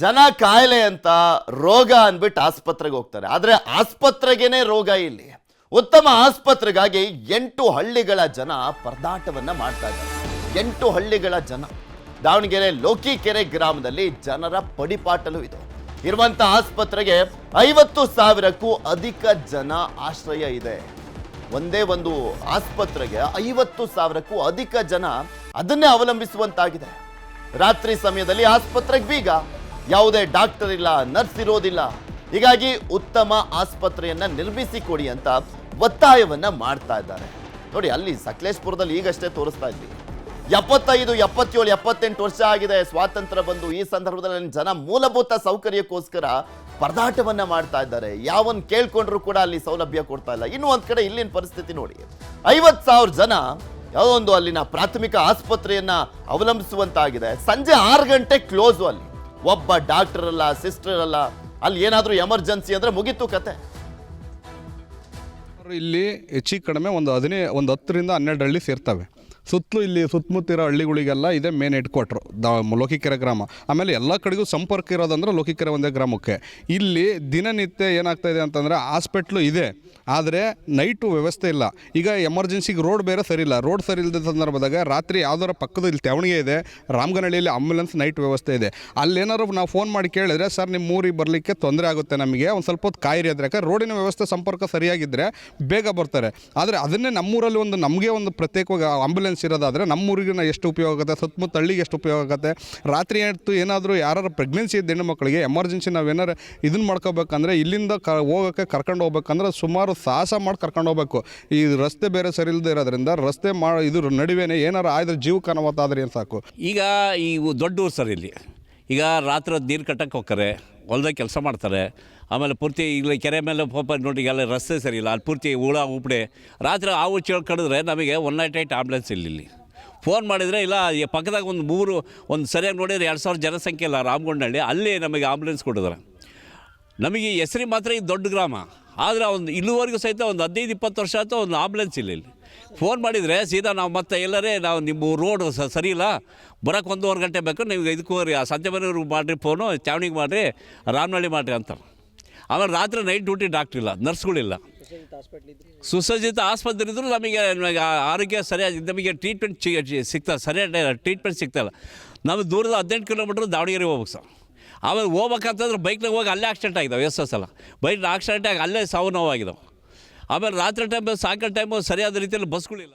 ಜನ ಕಾಯಿಲೆ ಅಂತ ರೋಗ ಅಂದ್ಬಿಟ್ಟು ಆಸ್ಪತ್ರೆಗೆ ಹೋಗ್ತಾರೆ. ಆದ್ರೆ ಆಸ್ಪತ್ರೆಗೇನೆ ರೋಗ ಇಲ್ಲಿ. ಉತ್ತಮ ಆಸ್ಪತ್ರೆಗಾಗಿ ಎಂಟು ಹಳ್ಳಿಗಳ ಜನ ಪರದಾಟವನ್ನ ಮಾಡ್ತಾ ಇದ್ದಾರೆ. ಎಂಟು ಹಳ್ಳಿಗಳ ಜನ. ದಾವಣಗೆರೆ, ಲೋಕಿಕೆರೆ ಗ್ರಾಮದಲ್ಲಿ ಜನರ ಪಡಿಪಾಟಲು ಇದು. ಇರುವಂಥ ಆಸ್ಪತ್ರೆಗೆ ಐವತ್ತು ಸಾವಿರಕ್ಕೂ ಅಧಿಕ ಜನ ಆಶ್ರಯ ಇದೆ. ಒಂದೇ ಒಂದು ಆಸ್ಪತ್ರೆಗೆ ಐವತ್ತು ಸಾವಿರಕ್ಕೂ ಅಧಿಕ ಜನ ಅದನ್ನೇ ಅವಲಂಬಿಸುವಂತಾಗಿದೆ. ರಾತ್ರಿ ಸಮಯದಲ್ಲಿ ಆಸ್ಪತ್ರೆಗೆ ಬೀಗ. ಯಾವುದೇ ಡಾಕ್ಟರ್ ಇಲ್ಲ, ನರ್ಸ್ ಇರೋದಿಲ್ಲ. ಹೀಗಾಗಿ ಉತ್ತಮ ಆಸ್ಪತ್ರೆಯನ್ನ ನಿರ್ಮಿಸಿ ಕೊಡಿ ಅಂತ ಒತ್ತಾಯವನ್ನ ಮಾಡ್ತಾ ಇದ್ದಾರೆ. ನೋಡಿ, ಅಲ್ಲಿ ಸಕಲೇಶ್ಪುರದಲ್ಲಿ ಈಗಷ್ಟೇ ತೋರಿಸ್ತಾ ಇದ್ವಿ. ಎಪ್ಪತ್ತೈದು, ಎಪ್ಪತ್ತೇಳು, ಎಪ್ಪತ್ತೆಂಟು ವರ್ಷ ಆಗಿದೆ. ಸ್ವಾತಂತ್ರ್ಯ ಬಂದು ಈ ಸಂದರ್ಭದಲ್ಲಿ ಜನ ಮೂಲಭೂತ ಸೌಕರ್ಯಕ್ಕೋಸ್ಕರ ಪರದಾಟವನ್ನ ಮಾಡ್ತಾ ಇದ್ದಾರೆ. ಯಾವನ್ ಕೇಳ್ಕೊಂಡ್ರು ಕೂಡ ಅಲ್ಲಿ ಸೌಲಭ್ಯ ಕೊಡ್ತಾ ಇಲ್ಲ. ಇನ್ನೂ ಒಂದು ಕಡೆ ಇಲ್ಲಿನ ಪರಿಸ್ಥಿತಿ ನೋಡಿ. ಐವತ್ತು ಸಾವಿರ ಜನ ಯಾವುದೋ ಒಂದು ಅಲ್ಲಿನ ಪ್ರಾಥಮಿಕ ಆಸ್ಪತ್ರೆಯನ್ನ ಅವಲಂಬಿಸುವಂತಾಗಿದೆ. ಸಂಜೆ ಆರು ಗಂಟೆ ಕ್ಲೋಸು ಅಲ್ಲಿ. ಒಬ್ಬ ಡಾಕ್ಟರ್ ಅಲ್ಲ ಸಿಸ್ಟರ್ ಅಲ್ಲ, ಅಲ್ಲಿ ಏನಾದರೂ ಎಮರ್ಜೆನ್ಸಿ ಅಂದರೆ ಮುಗೀತು ಕತೆ. ಇಲ್ಲಿ ಹೆಚ್ಚಿಗೆ ಕಡಿಮೆ ಒಂದು ಹದಿನೈ, ಒಂದು ಹತ್ತರಿಂದ ಹನ್ನೆರಡು ಹಳ್ಳಿ ಸೇರ್ತವೆ. ಸುತ್ತಲೂ ಇಲ್ಲಿ ಸುತ್ತಮುತ್ತಿರೋ ಹಳ್ಳಿಗಳಿಗೆಲ್ಲ ಇದೆ ಮೇನ್ ಹೆಡ್ ಕ್ವಾರ್ಟ್ರು ದ ಲೋಕಿಕೆರೆ ಗ್ರಾಮ. ಆಮೇಲೆ ಎಲ್ಲ ಕಡೆಗೂ ಸಂಪರ್ಕ ಇರೋದಂದ್ರೆ ಲೋಕಿಕೆರೆ ಒಂದೇ ಗ್ರಾಮಕ್ಕೆ. ಇಲ್ಲಿ ದಿನನಿತ್ಯ ಏನಾಗ್ತಾ ಇದೆ ಅಂತಂದರೆ ಹಾಸ್ಪಿಟ್ಲು ಇದೆ, ಆದರೆ ನೈಟು ವ್ಯವಸ್ಥೆ ಇಲ್ಲ. ಈಗ ಎಮರ್ಜೆನ್ಸಿಗೆ ರೋಡ್ ಬೇರೆ ಸರಿ ಇಲ್ಲ. ರೋಡ್ ಸರಿ ಇಲ್ಲದ ಸಂದರ್ಭದಾಗ ರಾತ್ರಿ ಯಾವ್ದಾರ ಪಕ್ಕದಲ್ಲಿ ತೆವಣಿಗೆ ಇದೆ, ರಾಮಗನಹಳ್ಳಿಯಲ್ಲಿ ಆಂಬ್ಯುಲೆನ್ಸ್ ನೈಟ್ ವ್ಯವಸ್ಥೆ ಇದೆ. ಅಲ್ಲೇನಾದ್ರು ನಾವು ಫೋನ್ ಮಾಡಿ ಕೇಳಿದ್ರೆ, ಸರ್ ನಿಮ್ಮ ಊರಿಗೆ ಬರಲಿಕ್ಕೆ ತೊಂದರೆ ಆಗುತ್ತೆ ನಮಗೆ, ಒಂದು ಸ್ವಲ್ಪ ಹೊತ್ತು ಕಾಯಿರಿ ಯಾಕಂದ್ರೆ ರೋಡಿನ ವ್ಯವಸ್ಥೆ ಸಂಪರ್ಕ ಸರಿಯಾಗಿದ್ದರೆ ಬೇಗ ಬರ್ತಾರೆ. ಆದರೆ ಅದನ್ನೇ ನಮ್ಮೂರಲ್ಲಿ ಒಂದು ನಮಗೆ ಒಂದು ಪ್ರತ್ಯೇಕವಾಗಿ ಆಂಬುಲೆನ್ಸ್ ಇರೋದಾದರೆ ನಮ್ಮೂರಿಗಿನ ಎಷ್ಟು ಉಪಯೋಗ ಆಗುತ್ತೆ, ಸುತ್ತಮುತ್ತ ಹಳ್ಳಿಗೆ ಎಷ್ಟು ಉಪಯೋಗ ಆಗುತ್ತೆ, ರಾತ್ರಿ ಹೊತ್ತು ಏನಾದರೂ ಯಾರು ಪ್ರೆಗ್ನೆನ್ಸಿ ಇದ್ದ ಹೆಣ್ಣು ಮಕ್ಕಳಿಗೆ ಎಮರ್ಜೆನ್ಸಿ ನಾವು ಇದನ್ನು ಮಾಡ್ಕೋಬೇಕಂದ್ರೆ ಇಲ್ಲಿಂದ ಕ, ಹೋಗೋಕ್ಕೆ ಕರ್ಕೊಂಡು ಹೋಗ್ಬೇಕಂದ್ರೆ ಸುಮಾರು ಸಾಹಸ ಮಾಡಿ ಕರ್ಕೊಂಡು ಹೋಗ್ಬೇಕು. ಈ ರಸ್ತೆ ಬೇರೆ ಸರಿ ಇಲ್ಲದೆ ಇರೋದ್ರಿಂದ ರಸ್ತೆ ಮಾ ಇದ್ರ ನಡುವೆನೇ ಏನಾರು ಆದರೆ ಜೀವ ಅನಾಹುತ ಏನು ಸಾಕು? ಈಗ ಈ ದೊಡ್ಡ ಊರು ಸರ್ ಇಲ್ಲಿ. ಈಗ ರಾತ್ರಿ ನೀರು ಕಟ್ಟಕ್ಕೆ ಹೋಗ್ತಾರೆ, ಹೊಲದಾಗ ಕೆಲಸ ಮಾಡ್ತಾರೆ ಆಮೇಲೆ ಪೂರ್ತಿ ಇಲ್ಲಿ ಕೆರೆ ಮೇಲೆ ಪಾಪ ನೋಡಿ ಎಲ್ಲ ರಸ್ತೆ ಸರಿ ಇಲ್ಲ. ಅಲ್ಲಿ ಪೂರ್ತಿ ಹುಳ ಉಪ್ಡೆ ರಾತ್ರಿ ಆ ಹುಚ್ಚಿ ಕಡಿದ್ರೆ ನಮಗೆ ಒನ್ ನೈಟ್ ಏಟ್ ಆಂಬ್ಲೆನ್ಸ್ ಇಲ್ಲ ಫೋನ್ ಮಾಡಿದರೆ ಇಲ್ಲ ಪಕ್ಕದಾಗ ಒಂದು ಮೂರು, ಒಂದು ಸರಿಯಾಗಿ ನೋಡಿದ್ರೆ ಎರಡು ಸಾವಿರ ಜನಸಂಖ್ಯೆ ಇಲ್ಲ ರಾಮಗೊಂಡಳ್ಳಿ ಅಲ್ಲಿ ನಮಗೆ ಆಂಬ್ಲೆನ್ಸ್ ಕೊಡಿದ್ರೆ. ನಮಗೆ ಹೆಸರಿ ಮಾತ್ರ ಈ ದೊಡ್ಡ ಗ್ರಾಮ. ಆದರೆ ಒಂದು ಇಲ್ಲಿವರೆಗೂ ಸಹಿತ ಒಂದು ಹದಿನೈದು, ಇಪ್ಪತ್ತು ವರ್ಷ ಆಯಿತು ಒಂದು ಆಂಬ್ಲೆನ್ಸ್ ಇಲ್ಲ ಇಲ್ಲಿ. ಫೋನ್ ಮಾಡಿದರೆ ಸೀದಾ ನಾವು ಮತ್ತೆ ಎಲ್ಲರೇ ನಾವು ನಿಮ್ಮ ರೋಡ್ ಸರಿ ಇಲ್ಲ. ಬರೋಕ್ಕೆ ಒಂದೂವರೆ ಗಂಟೆ ಬೇಕು, ನೀವು ಇದಕ್ಕೆ ಆ ಸಂತೆಮನೆಯವ್ರಿಗೆ ಮಾಡಿರಿ ಫೋನು ಚಾವಣಿಗೆ ಮಾಡಿರಿ, ರಾಮನಹಳ್ಳಿ ಮಾಡಿರಿ ಅಂತಾರೆ. ಆಮೇಲೆ ರಾತ್ರಿ ನೈಟ್ ಡ್ಯೂಟಿ ಡಾಕ್ಟ್ರ್ ಇಲ್ಲ, ನರ್ಸ್ಗಳಿಲ್ಲ. ಸುಸಜ್ಜಿತ ಆಸ್ಪತ್ರೆ ಇದ್ದರೂ ನಮಗೆ ಆರೋಗ್ಯ ಸರಿಯಾಗಿ, ನಮಗೆ ಟ್ರೀಟ್ಮೆಂಟ್ ಸಿಗ್ತಾ ಸರಿಯಾದ ಟ್ರೀಟ್ಮೆಂಟ್ ಸಿಗ್ತಾಯಿಲ್ಲ ನಮಗೆ ದೂರದ ಹದಿನೆಂಟು ಕಿಲೋಮೀಟ್ರ್ ದಾವಣಗೆರೆ ಹೋಗ್ಬೇಕು ಸರ್. ಆಮೇಲೆ ಹೋಗ್ಬೇಕಂತಂದ್ರೆ ಬೈಕ್ನಾಗ ಹೋಗಿ ಅಲ್ಲೇ ಆಕ್ಸಿಡೆಂಟ್ ಆಗಿದ್ದಾವೆ ಎಷ್ಟು ಸಲ ಬೈಕ್ ಆಕ್ಸಿಡೆಂಟ್ ಆಗಿ ಅಲ್ಲೇ ಸಾವು ನೋವಾಗಿದ್ದಾವೆ ಆಮೇಲೆ ರಾತ್ರಿ ಟೈಮ್ ಸಾಯಂಕಾಲ ಟೈಮು ಸರಿಯಾದ ರೀತಿಯಲ್ಲಿ ಬಸ್ಗಳಿಲ್ಲ.